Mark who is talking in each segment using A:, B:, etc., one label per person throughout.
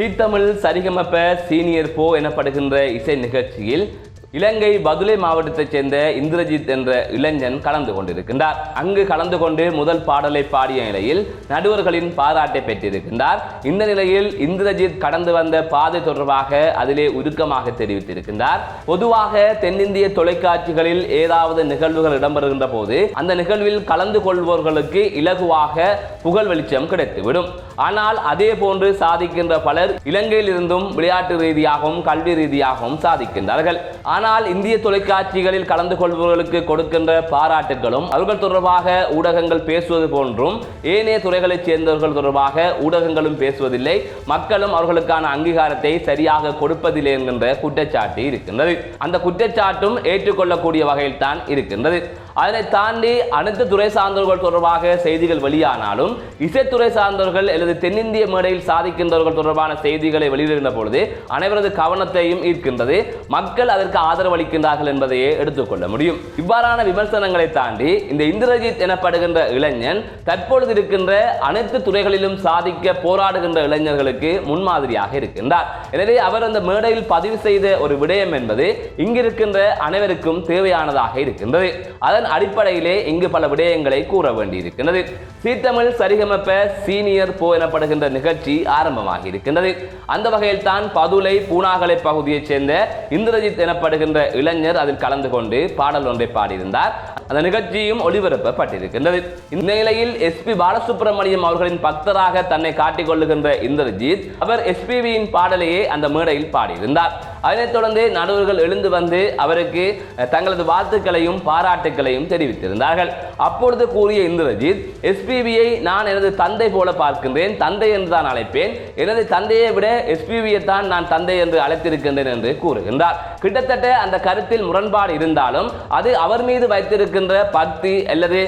A: Tamil Sarigamapa senior போ எனப்படுகின்ற இசை நிகழ்ச்சியில் இலங்கை பதுளை மாவட்டத்தைச் சேர்ந்த இந்திரஜித் என்ற இளைஞன் கலந்து கொண்டிருக்கின்றார். அங்கு கலந்து கொண்டு முதல் பாடலை பாடிய நிலையில் நடுவர்களின் பாராட்டை பெற்றிருக்கின்றார். இந்த நிலையில் இந்திரஜித் கடந்து வந்த பாதை தொடர்பாக அதிலே உருக்கமாக தெரிவித்திருக்கின்றார். பொதுவாக தென்னிந்திய தொலைக்காட்சிகளில் ஏதாவது நிகழ்வுகள் இடம்பெறுகின்ற போது அந்த நிகழ்வில் கலந்து கொள்பவர்களுக்கு இலகுவாக புகழ் வெளிச்சம் கிடைத்துவிடும். ஆனால் அதே போன்று சாதிக்கின்ற பலர் இலங்கையில் இருந்தும் விளையாட்டு ரீதியாகவும் கல்வி ரீதியாகவும் சாதிக்கின்றார்கள். ஆனால் இந்திய தொலைக்காட்சிகளில் கலந்து கொள்பவர்களுக்கு கொடுக்கின்ற பாராட்டுகளும் அவர்கள் தொடர்பாக ஊடகங்கள் பேசுவது போன்றும் ஏனைய துறைகளைச் சேர்ந்தவர்கள் தொடர்பாக ஊடகங்களும் பேசுவதில்லை. மக்களும் அவர்களுக்கான அங்கீகாரத்தை சரியாக கொடுப்பதில்லை என்கின்ற குற்றச்சாட்டு இருக்கின்றது. அந்த குற்றச்சாட்டும் ஏற்றுக்கொள்ளக்கூடிய வகையில் தான் இருக்கின்றது. அதனை தாண்டி அனைத்து துறை சார்ந்தவர்கள் தொடர்பாக செய்திகள் வெளியானாலும் இசைத்துறை சார்ந்தவர்கள் அல்லது தென்னிந்திய மேடையில் சாதிக்கின்றவர்கள் தொடர்பான செய்திகளை வெளியிடுகின்ற பொழுது அனைவரது கவனத்தையும் ஈர்க்கின்றது. மக்கள் அதற்கு ஆதரவு அளிக்கின்றார்கள் என்பதையே எடுத்துக்கொள்ள முடியும். இவ்வாறான விமர்சனங்களை தாண்டி இந்த இந்திரஜித் எனப்படுகின்ற இளைஞன் தற்பொழுது இருக்கின்ற அனைத்து துறைகளிலும் சாதிக்க போராடுகின்ற இளைஞர்களுக்கு முன்மாதிரியாக இருக்கின்றார். எனவே அவர் அந்த மேடையில் பதிவு செய்த ஒரு விடயம் என்பது இங்கிருக்கின்ற அனைவருக்கும் தேவையானதாக இருக்கின்றது. அதன் அடிப்படையிலே இங்கு பல விடயங்களை கூற வேண்டியிருக்கின்றது. சீத்தமிழ் சரிகமப்ப சீனியர் போ எனப்படுகின்ற நிகழ்ச்சி ஆரம்பமாக இருக்கின்றது அந்த வகையில் தான் பதுளை பூனாகலை பகுதியைச் சேர்ந்த இந்திரஜித் எனப்படுகின்ற இளைஞர் அதில் கலந்து கொண்டு பாடல் ஒன்றை பாடியிருந்தார். அந்த நிகழ்ச்சியும் ஒளிபரப்பப்பட்டிருக்கின்றது. இந்த நிலையில் எஸ்பி பாலசுப்ரமணியம் அவர்களின் பக்தராக தன்னை காட்டிக் கொள்ளுகின்ற இந்திரஜித் அவர் எஸ்பிவியின் பாடலையே அந்த மேடையில் பாடியிருந்தார். அதனைத் தொடர்ந்து நடுவர்கள் எழுந்து வந்து அவருக்கு தங்களது வாழ்த்துக்களையும் பாராட்டுக்களையும் தெரிவித்திருந்தார்கள். அப்பொழுது கூறிய இந்திரஜித் எஸ்பிபியை நான் எனது தந்தை போல பார்க்கின்றேன். தந்தை என்று தான் அழைப்பேன். எனது தந்தையை விட எஸ்பிபியை தான் நான் தந்தை என்று அழைத்திருக்கின்றேன் என்று கூறுகின்றார். கிட்டத்தட்ட அந்த கருத்தில் முரண்பாடு இருந்தாலும் அது அவர் மீது வைத்திருக்கின்ற பக்தி அல்லது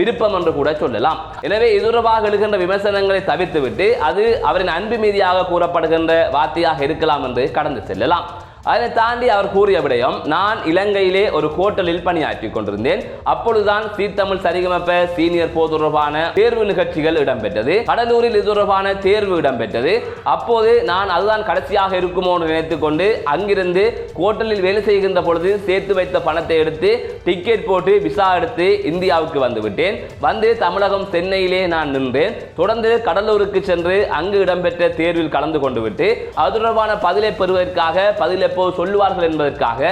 A: விருப்பம் என்று கூட சொல்லலாம். எனவே இதுரவாக எழுகின்ற விமர்சனங்களை தவிர்த்துவிட்டு அது அவரின் அன்பு மீதியாக கூறப்படுகின்ற வார்த்தையாக இருக்கலாம் என்று கடந்து செல்லலாம். அதனை தாண்டி அவர் கூறிய விடயம் நான் இலங்கையிலே ஒரு ஹோட்டலில் பணியாற்றி கொண்டிருந்தேன். அப்பொழுதுதான் சீத்தமிழ் சரிகமப்ப சீனியர் போ தொடர்பான தேர்வு நிகழ்ச்சிகள் இடம்பெற்றது. கடலூரில் இது தொடர்பான தேர்வு இடம்பெற்றது. அப்போது நான் அதுதான் கடைசியாக இருக்குமோ என்று நினைத்துக் கொண்டு அங்கிருந்து ஹோட்டலில் வேலை செய்கின்ற பொழுது சேர்த்து வைத்த பணத்தை எடுத்து டிக்கெட் போட்டு விசா எடுத்து இந்தியாவுக்கு வந்துவிட்டேன் வந்து தமிழகம் சென்னையிலே நான் நின்றேன். தொடர்ந்து கடலூருக்கு சென்று அங்கு இடம்பெற்ற தேர்வில் கலந்து கொண்டு விட்டு அது தொடர்பான பதிலை பெறுவதற்காக பதிலை எப்போ சொல்லுவார்கள் என்பதற்காக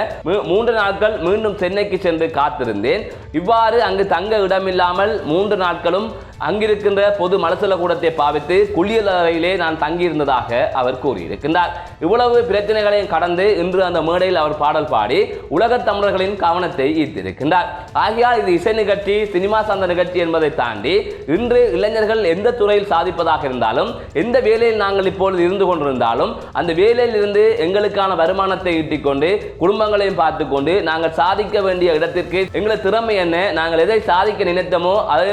A: மூன்று நாட்கள் மீண்டும் சென்னைக்கு சென்று காத்திருந்தேன். இவ்வாறு அங்கு தங்க இடமில்லாமல் மூன்று நாட்களும் அங்கிருக்கின்ற பொது மலசல கூடத்தை பாவித்து குளியல் அறையிலே நான் தங்கியிருந்ததாக அவர் கூறியிருக்கின்றார். இவ்வளவு பிரச்சனைகளையும் கடந்து இன்று அந்த மேடையில் அவர் பாடல் பாடி உலகத் தமிழர்களின் கவனத்தை ஈர்த்திருக்கின்றார். ஆகையால் இது இசை நிகழ்ச்சி சினிமா சார்ந்த நிகழ்ச்சி என்பதை தாண்டி இன்று இளைஞர்கள் எந்த துறையில் சாதிப்பதாக இருந்தாலும் எந்த வேலையில் நாங்கள் இப்பொழுது இருந்து கொண்டிருந்தாலும் அந்த வேலையில் இருந்து எங்களுக்கான வருமானத்தை ஈட்டிக்கொண்டு குடும்பங்களையும் பார்த்துக்கொண்டு நாங்கள் சாதிக்க வேண்டிய இடத்திற்கு எங்களது திறமை என்ன நாங்கள் எதை சாதிக்க நினைத்தோமோ அது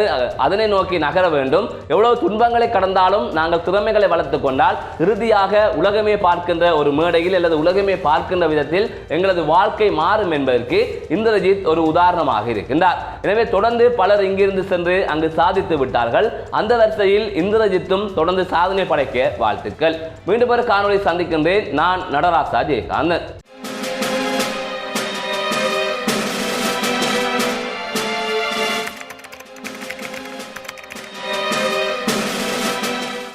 A: அதனை நோக்கி நோக்கி நகர வேண்டும். எவ்வளவு துன்பங்களை கடந்தாலும் நாங்கள் திறமைகளை வளர்த்து கொண்டால் இறுதியாக உலகமே பார்க்கின்ற ஒரு மேடையில் அல்லது உலகமே பார்க்கின்ற விதத்தில் எங்களது வாழ்க்கை மாறும் என்பதற்கு இந்திரஜித் ஒரு உதாரணமாக இருக்கின்றார். எனவே தொடர்ந்து பலர் இங்கிருந்து சென்று அங்கு சாதித்து விட்டார்கள். அந்த வரிசையில் இந்திரஜித்தும் தொடர்ந்து சாதனை படைக்க வாழ்த்துக்கள். மீண்டும் ஒரு காணொலி சந்திக்கின்றேன். நான் நடராசா ஜெயகாந்தன்.